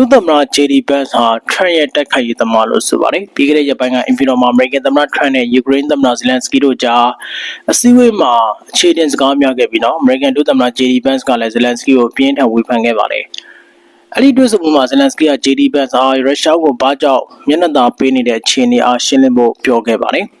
ဒုသမ္မတ JD Vance ဟာ Trump ရဲ့တိုက်ခိုက်ရေးသမားလို့ဆိုပါတယ်ပြီးခဲ့တဲ့ရက်ပိုင်းကအင်ဖီတော်မှာ American သမ္မတ Trump နဲ့ Ukraine သမ္မတ Zelensky တို့ကြားအစည်းအဝေးမှာအခြေတင်စကားများခဲ့ပြီးတော့ American ဒုသမ္မတ JD Vance ကလည်း Zelensky ကိုပြင်းထန်ဝေဖန်ခဲ့ပါတယ်အဲ့ဒီတွေ့ဆုံမှုမှာ Zelensky က JD Vance ဟာရုရှားကိုဘာကြောင့်မျက်နှာသာပေးနေတဲ့အခြေအနေအားရှင်းလင်းဖို့ပြောခဲ့ပါတယ်။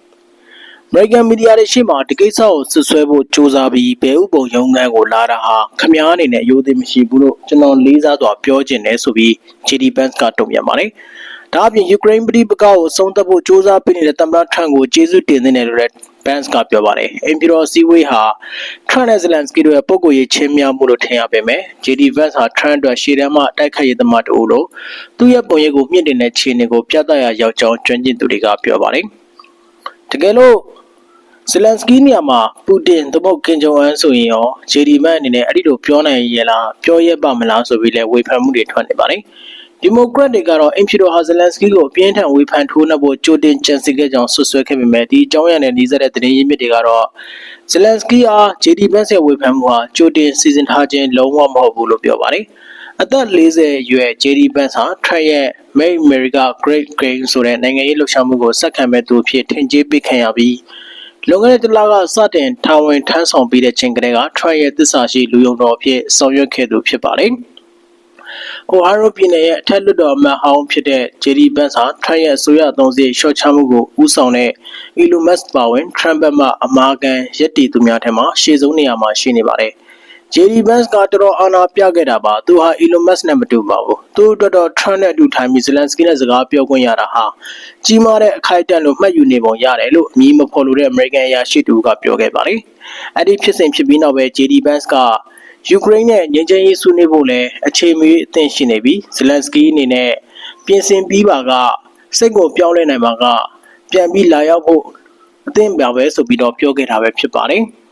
American Media တွေရှေ့မှာဒီကိစ္စကိုဆွဆွဲဖို့ကြိုးစားပြီးဘဲဥပုံရုံးခန်းကိုလာတာဟာခမားအနေနဲ့အယိုးသိမရှိဘူးလို့ကျွန်တော်လေးစားစွာပြောချင်တယ်ဆိုပြီး JD Vance ကတုံ့ပြန်ပါတယ်။ဒါအပြင်ယူကရိန်းပြည်ပကကိုအဆုံးသတ်ဖို့ကြိုးစားပေးနေတဲ့သမ္မတထရန့်ကိုကျေးဇူးတင်နေတယ်လို့လည်း Vance ကပြောပါတယ်။ Imperial Seaway ဟာ Trump နဲ့ Zelensky တို့ရဲ့ပုံကိုရချင်းများမှုလို့ထင်ရပေမဲ့ JD Vance ဟာ Trump အတွက်ရှေ့တန်းမှာတိုက်ခိုက်ရေးသမားတူလို့သူ့ရဲ့ပုံရိပ်ကိုမြင့်တင်တဲ့ခြေအနေကိုပြသရာရောက်ကြောင်းကျွမ်းကျင်သူတွေကပြောပါတယ်။ တကယ်လို့ဇလန်စကီးနေရာမှာပူတင်သမုတ်ကင်ဂျုံအန်ဆိုရင်ရောဂျေဒီမန်အနေနဲ့အဲ့ဒီလိုပြောနိုင်ရလားပြောရပါမလားဆိုပြီးလဲဝေဖန်မှုတွေထွက်နေပါတယ်ဒီမိုကရက်တွေကတော့အင်ဖီဒိုဟာဇလန်စကီးကိုအပြင်းထန်ဝေဖန်ထိုးနှက်ဖို့ကြိုတင်ကြံစည်ခဲ့ကြောင်းဆွဆွဲခဲ့ပေမဲ့ဒီအကြောင်းအရာနဲ့နှီးစပ်တဲ့သတင်းရင်းမြစ်တွေကတော့ဇလန်စကီးအားဂျေဒီဘတ်ရဲ့ဝေဖန်မှုဟာကြိုတင်စီစဉ်ထားခြင်းလုံးဝမဟုတ်ဘူးလို့ပြောပါတယ် အသက်40အရွယ် JD Vance ဟာ Trump ရဲ့ Make America Great Again ဆိုတဲ့နိုင်ငံရေးလှုပ်ရှားမှုကိုစက္ကန့်မဲ့သူအဖြစ်ထင်ကြေးပေးခံရပြီးလွန်ခဲ့တဲ့တစ်လကစတင်တာဝန်ထမ်းဆောင်ပြီးတဲ့ချိန်ကလေးက Trump ရဲ့သစ္စာရှိလူယုံတော်အဖြစ်ဆောင်ရွက်ခဲ့သူဖြစ်ပါတယ်။ Ohio ပြည်နယ်ရဲ့အထက်လွှတ်တော်အမတ်ဟောင်းဖြစ်တဲ့ JD Vance ဟာ Trump ရဲ့အစိုးရအသုံးစရိတ်ရှော့ချမှုကိုဦးဆောင်တဲ့ Elon Musk ပါဝင် Trump ဘက်မှအမာခံရက်တီသူများထက်မှရှေ့ဆုံးနေရာမှာရှိနေပါတယ်။ JD Vance ကတော်တော်အာနာပြခဲ့တာပါသူဟာ Elon Musk နဲ့မတူပါဘူးသူ့အတွက်တော့ Trump နဲ့အတူထိုင်ပြီး Zelensky နဲ့စကားပြောခွင့်ရတာဟာကြီးမားတဲ့အခိုက်အတန့်လို့မှတ်ယူနေပုံရတယ်လို့အမည်မဖော်လိုတဲ့ American အရာရှိတူကပြောခဲ့ပါတယ်အဲ့ဒီဖြစ်စဉ်ဖြစ်ပြီးနောက်ပဲ JD Vance ကယူကရိန်းနဲ့ငြိမ်းချမ်းရေးဆွေးနွေးဖို့လည်းအခြေမီအသင့်ရှိနေပြီး Zelensky အနေနဲ့ပြင်ဆင်ပြီးပါကစိတ်ကိုပြောင်းလဲနိုင်ပါကပြန်ပြီးလာရောက်ဖို့အသင့်ပါပဲဆိုပြီးတော့ပြောခဲ့တာပဲဖြစ်ပါတယ်။